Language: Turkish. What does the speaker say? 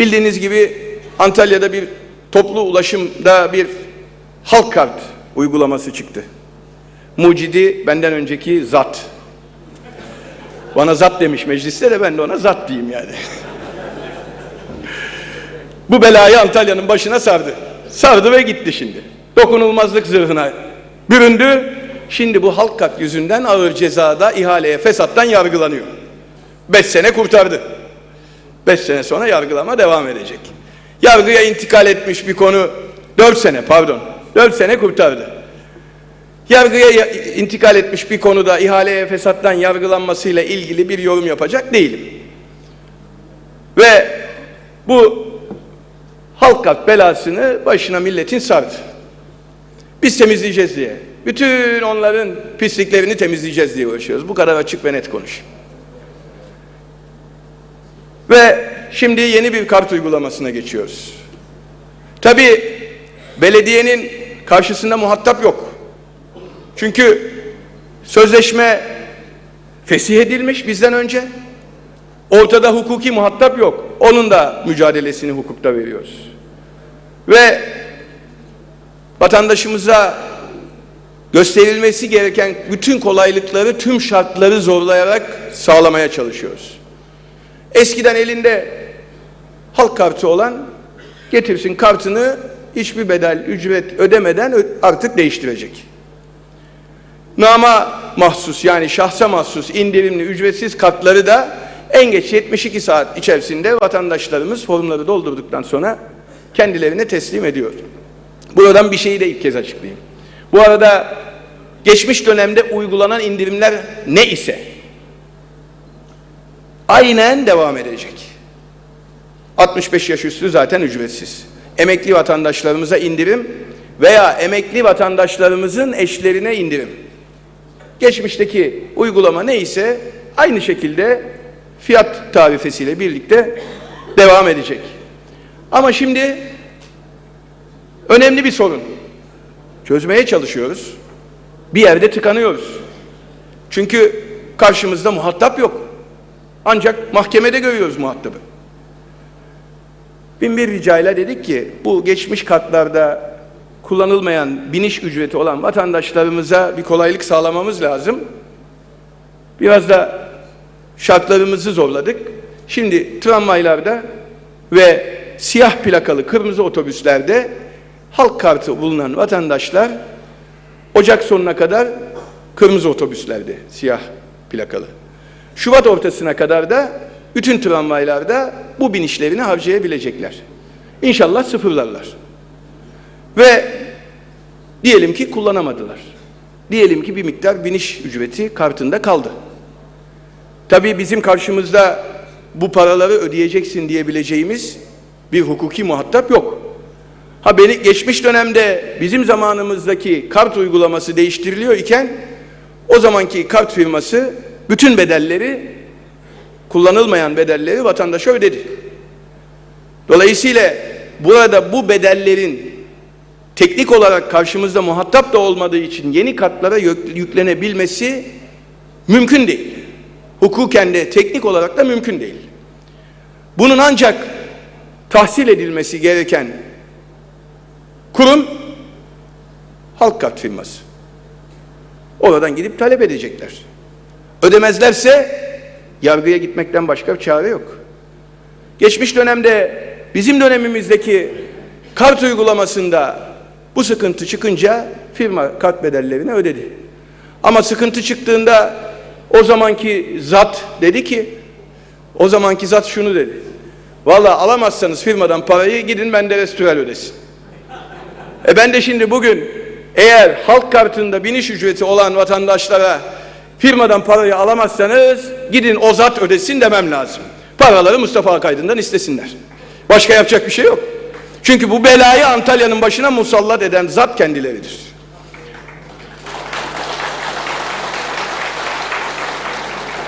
Bildiğiniz gibi Antalya'da bir toplu ulaşımda bir halk kart uygulaması çıktı. Mucidi benden önceki zat. Bana zat demiş mecliste de ben de ona zat diyeyim yani. Bu belayı Antalya'nın başına sardı. Sardı ve gitti şimdi. Dokunulmazlık zırhına büründü. Şimdi bu halk kart yüzünden ağır cezada ihaleye fesattan yargılanıyor. Beş sene kurtardı. Beş sene sonra yargılama devam edecek. Yargıya intikal etmiş bir konu dört sene pardon. Dört sene kurtardı. Yargıya ya- intikal etmiş bir konuda ihaleye fesattan yargılanmasıyla ilgili bir yorum yapacak değilim. Ve bu halk kart belasını başına milletin sardı. Biz temizleyeceğiz diye. Bütün onların pisliklerini temizleyeceğiz diye uğraşıyoruz. Bu kadar açık ve net konuşayım. Ve şimdi yeni bir kart uygulamasına geçiyoruz. Tabii belediyenin karşısında muhatap yok. Çünkü sözleşme fesih edilmiş bizden önce. Ortada hukuki muhatap yok. Onun da mücadelesini hukukta veriyoruz. Ve vatandaşımıza gösterilmesi gereken bütün kolaylıkları, tüm şartları zorlayarak sağlamaya çalışıyoruz. Eskiden elinde halk kartı olan getirsin kartını hiçbir bedel, ücret ödemeden artık değiştirecek. Nama mahsus yani şahsa mahsus indirimli ücretsiz kartları da en geç 72 saat içerisinde vatandaşlarımız formları doldurduktan sonra kendilerine teslim ediyor. Buradan bir şeyi de ilk kez açıklayayım. Bu arada geçmiş dönemde uygulanan indirimler ne ise aynen devam edecek. 65 yaş üstü zaten ücretsiz. Emekli vatandaşlarımıza indirim veya emekli vatandaşlarımızın eşlerine indirim. Geçmişteki uygulama neyse aynı şekilde fiyat tarifesiyle birlikte devam edecek. Ama şimdi önemli bir sorun. Çözmeye çalışıyoruz. Bir yerde tıkanıyoruz. Çünkü karşımızda muhatap yok. Ancak mahkemede görüyoruz muhatabı. Bin bir ricayla dedik ki bu geçmiş kartlarda kullanılmayan biniş ücreti olan vatandaşlarımıza bir kolaylık sağlamamız lazım. Biraz da şartlarımızı zorladık. Şimdi tramvaylarda ve siyah plakalı kırmızı otobüslerde halk kartı bulunan vatandaşlar Ocak sonuna kadar kırmızı otobüslerde siyah plakalı. Şubat ortasına kadar da bütün tramvaylarda bu binişlerini harcayabilecekler. İnşallah sıfırlarlar. Ve diyelim ki kullanamadılar. Diyelim ki bir miktar biniş ücreti kartında kaldı. Tabii bizim karşımızda bu paraları ödeyeceksin diyebileceğimiz bir hukuki muhatap yok. Ha beni geçmiş dönemde bizim zamanımızdaki kart uygulaması değiştiriliyor iken o zamanki kart firması bütün bedelleri kullanılmayan bedelleri vatandaşa ödedi. Dolayısıyla burada bu bedellerin teknik olarak karşımızda muhatap da olmadığı için yeni kartlara yük- yüklenebilmesi mümkün değil. Hukuken de teknik olarak da mümkün değil. Bunun ancak tahsil edilmesi gereken kurum halk kart firması. Oradan gidip talep edecekler. Ödemezlerse yargıya gitmekten başka bir çare yok. Geçmiş dönemde bizim dönemimizdeki kart uygulamasında bu sıkıntı çıkınca firma kart bedellerini ödedi. Ama sıkıntı çıktığında o zamanki zat dedi ki o zamanki zat şunu dedi. Valla alamazsanız firmadan parayı gidin Menderes Türel ödesin. E ben de şimdi bugün eğer halk kartında biniş ücreti olan vatandaşlara firmadan parayı alamazsanız gidin o zat ödesin demem lazım. Paraları Mustafa Akaydın'dan istesinler. Başka yapacak bir şey yok. Çünkü bu belayı Antalya'nın başına musallat eden zat kendileridir.